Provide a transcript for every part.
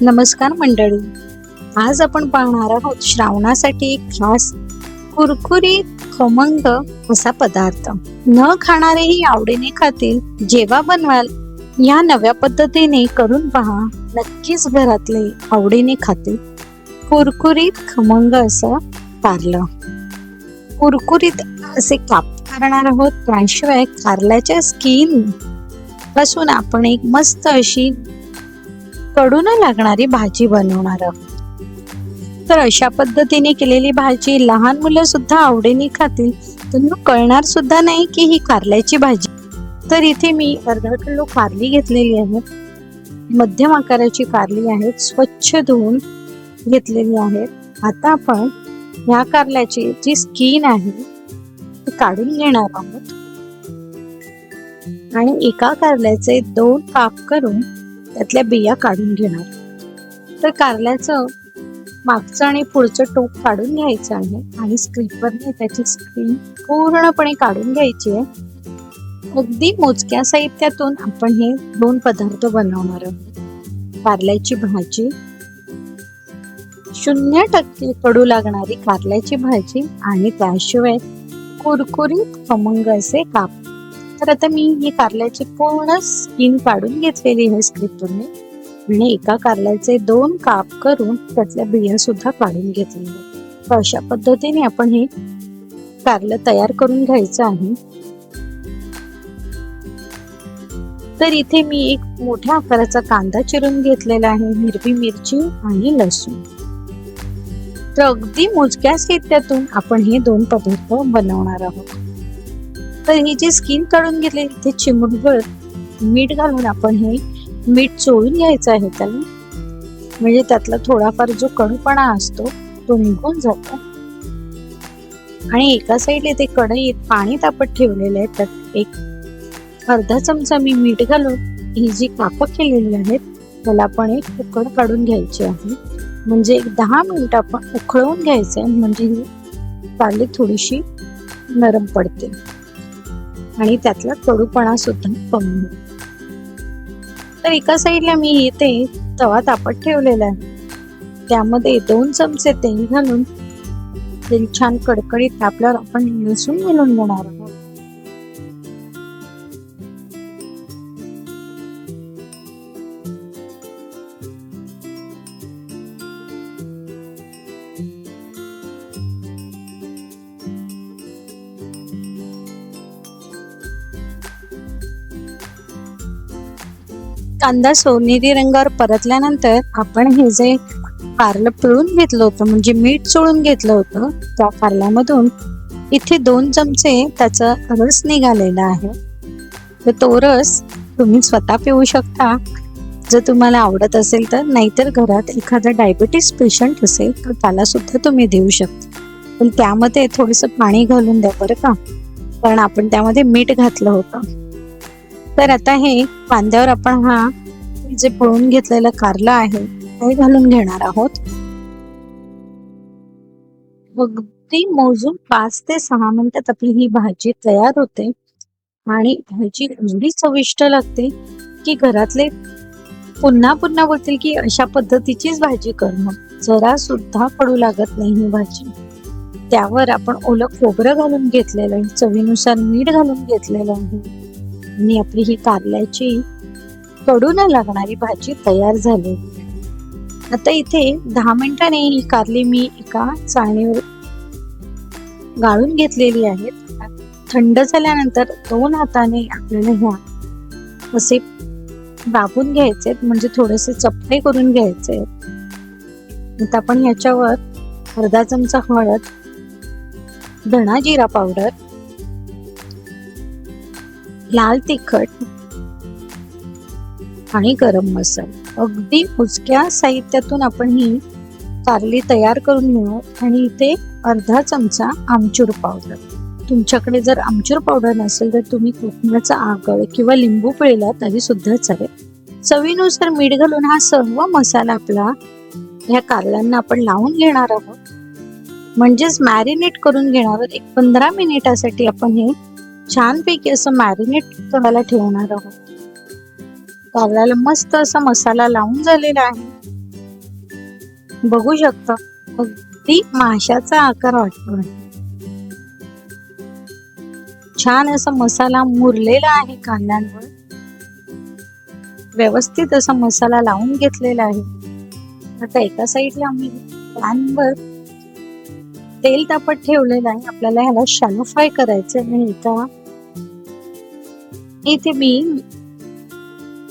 नमस्कार मंडळी. आज आपण पाहणार आहोत श्रावणासाठी एक खास कुरकुरीत खमंग असा पदार्थ. न खाणारेही आवडीने खातील जेव्हा बनवाल या नव्या पद्धतीने करून पहा. नक्कीच घरातले आवडीने खातील. कुरकुरीत खमंग असं कारलं कुरकुरीत असे काप करणार आहोत त्याशिवाय कारल्याच्या स्किनपासून आपण एक मस्त अशी कडू न लागणारी भाजी बनवणार. आहोत तर अशा पद्धतीने केलेली भाजी लहान मुलं सुद्धा आवडीने खातील. त्यांना कळणार सुद्धा नाही की ही कारल्याची भाजी. तर इथे मी अर्धा किलो कारली घेतलेली आहे. मध्यम आकाराची कारली आहेत स्वच्छ धुवून घेतलेली आहेत आता आपण ह्या कारल्याची जी स्किन आहे ती काढून घेणार आहोत. आणि एका कारल्याचे दोन काप करून त्यातल्या बिया काढून घेणार. तर कारल्याचं मागचं आणि पुढचं टोक काढून घ्यायचं आहे आणि स्क्रीपरने त्याची स्क्रीन पूर्णपणे काढून घ्यायची आहे. अगदी मोजक्या साहित्यातून आपण हे दोन पदार्थ बनवणार आहोत. कारल्याची भाजी. शून्य टक्के कडू लागणारी कारल्याची भाजी आणि त्याशिवाय कुरकुरीत खमंग असे काप तर आता मी ही कारल्याची पूर्ण स्किन काढून घेतलेली आहे स्क्रिप्टरने आणि एका कारल्याचे दोन काप करून त्यातल्या बिया सुद्धा काढून घेतलेल्या तर अशा पद्धतीने आपण हे कारलं तयार करून घ्यायचं आहे. तर इथे मी एक मोठ्या आकाराचा कांदा चिरून घेतलेला आहे हिरवी मिरची आणि लसूण. तर अगदी मोजक्या साहित्यातून आपण हे दोन पदार्थ बनवणार आहोत. तर ही जी स्किन काढून घेतली ते चिमूटभर मीठ घालून आपण हे मीठ चोळून घ्यायचं आहे त्याला. म्हणजे त्यातला थोडाफार जो कडूपणा असतो तो निघून जातो. आणि एका साईडला ते कढईत पाणी तापत ठेवलेलं आहे त्यात एक अर्धा चमचा मी मीठ घालून ही जी कापं केलेली आहेत त्याला आपण एक उकड काढून घ्यायची आहे. म्हणजे एक दहा मिनिट आपण उकळवून घ्यायचं आहे म्हणजे ही कारली थोडीशी नरम पडते आणि त्यातला कडूपणा सुद्धा कमी होईल तर एका साईडला मी इथे तवा तापत ठेवलेला आहे. त्यामध्ये दोन चमचे तेल घालून तेल छान कडकडीत तापल्यावर आपण लसूण घालून घेणार आहोत. कांदा सोनेरी रंगावर परतल्यानंतर आपण हे जे कारलं पिळून घेतलं होतं म्हणजे मीठ चोळून घेतलं होतं त्या कारल्यामधून इथे दोन चमचे त्याचा रस निघालेला आहे. तर तो रस तुम्ही स्वतः पिऊ शकता. जर तुम्हाला आवडत असेल तर नाहीतर घरात एखादा डायबिटीस पेशंट असेल तर त्याला सुद्धा तुम्ही देऊ शकता. पण त्यामध्ये थोडंसं पाणी घालून द्या बरं का. कारण आपण त्यामध्ये मीठ घातलं होतं. तर आता हे कांद्यावर आपण हा जे पळून घेतलेलं कारलं आहे ते घालून घेणार आहोत. अगदी मोजून पाच ते सहा मिनिटात आपली ही भाजी तयार होते. आणि भाजी एवढी चविष्ट लागते की घरातले पुन्हा पुन्हा बोलतील की अशा पद्धतीचीच भाजी कर मग. जरा सुद्धा पडू लागत नाही ही भाजी. त्यावर आपण ओलं खोबरं घालून घेतलेलं आहे. चवीनुसार मीठ घालून घेतलेलं आहे. आणि आपली ही कारल्याची कडून लागणारी भाजी तयार झाली. आता इथे दहा मिनिटाने ही कारली मी एका चाळणीवर गाळून घेतलेली आहे. थंड झाल्यानंतर दोन हाताने आपल्याला ह्या असे दाबून घ्यायचे म्हणजे थोडेसे चपटे करून घ्यायचे आता आपण ह्याच्यावर अर्धा चमचा हळद धणा जिरा पावडर लाल तिखट आणि गरम मसाला. अगदी उचक्या साहित्यातून आपण ही कारली तयार करून घेऊ आणि इथे अर्धा चमचा आमचूर पावडर तुमच्याकडे जर आमचूर पावडर नसेल तर तुम्ही कोकणाचा आगळ किंवा लिंबू पिळला तरी सुद्धा चालेल. चवीनुसार मीठ घालून हा सर्व मसाला आपला ह्या कारल्यांना आपण लावून घेणार आहोत. म्हणजेच मॅरिनेट करून घेणार आहोत. एक पंधरा मिनिटासाठी आपण हे छानपैकी असं मॅरिनेट करायला ठेवणार आहोत. कारल्याला मस्त असा मसाला लावून झालेला आहे. बघू शकता अगदी माशाचा आकार वाटतो छान असा मसाला मुरलेला आहे कांद्यांवर. व्यवस्थित असा मसाला लावून घेतलेला आहे. आता एका साईडला आम्ही पॅनवर तेल तापत ठेवलेलं आहे आपल्याला ह्याला शॅलो फ्राय करायचं आणि एका इथे मी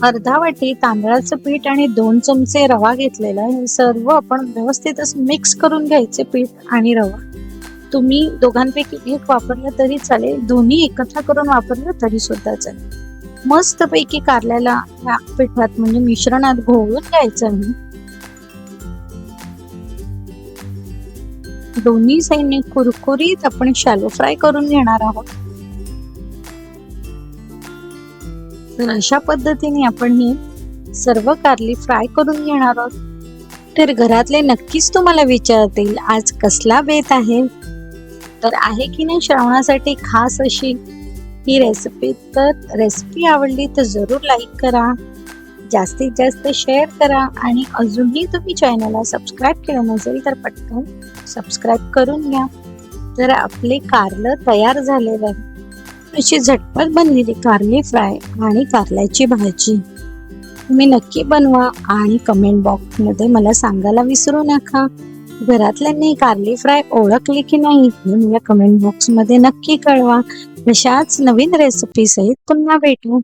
अर्धा वाटी तांदळाचं पीठ आणि दोन चमचे रवा घेतलेला आहे. हे सर्व आपण व्यवस्थित असं मिक्स करून घ्यायचे पीठ आणि रवा. तुम्ही दोघांपैकी एक वापरलं तरी चालेल दोन्ही एकत्र करून वापरलं तरी सुद्धा चालेल. मस्तपैकी कारल्याला या पिठात म्हणजे मिश्रणात घोळून घ्यायचं मी दोन्ही साईडने कुरकुरीत आपण शॅलो फ्राय करून घेणार आहोत. तर अशा पद्धतीने आपण ही सर्व कारली फ्राय करून घेणार आहोत. तर घरातले नक्कीच तुम्हाला विचारतील आज कसला बेत आहे? तर आहे की नाही श्रावणासाठी खास अशी ही रेसिपी तर रेसिपी आवडली तर जरूर लाईक करा. जास्तीत जास्त शेअर करा आणि अजूनही तुम्ही चॅनलला सबस्क्राईब केलं नसेल तर पटकन सबस्क्राईब करून घ्या. तर आपले कारलं तयार झालेलं आहे अशी झटपट बनलेली कारली फ्राय आणि कारल्याची भाजी तुम्ही नक्की बनवा आणि कमेंट बॉक्समध्ये मला सांगायला विसरू नका. घरातल्यांनी कारली फ्राय ओळखली की नाही हे मला कमेंट बॉक्समध्ये नक्की कळवा. अशाच नवीन रेसिपी सहित पुन्हा भेटू.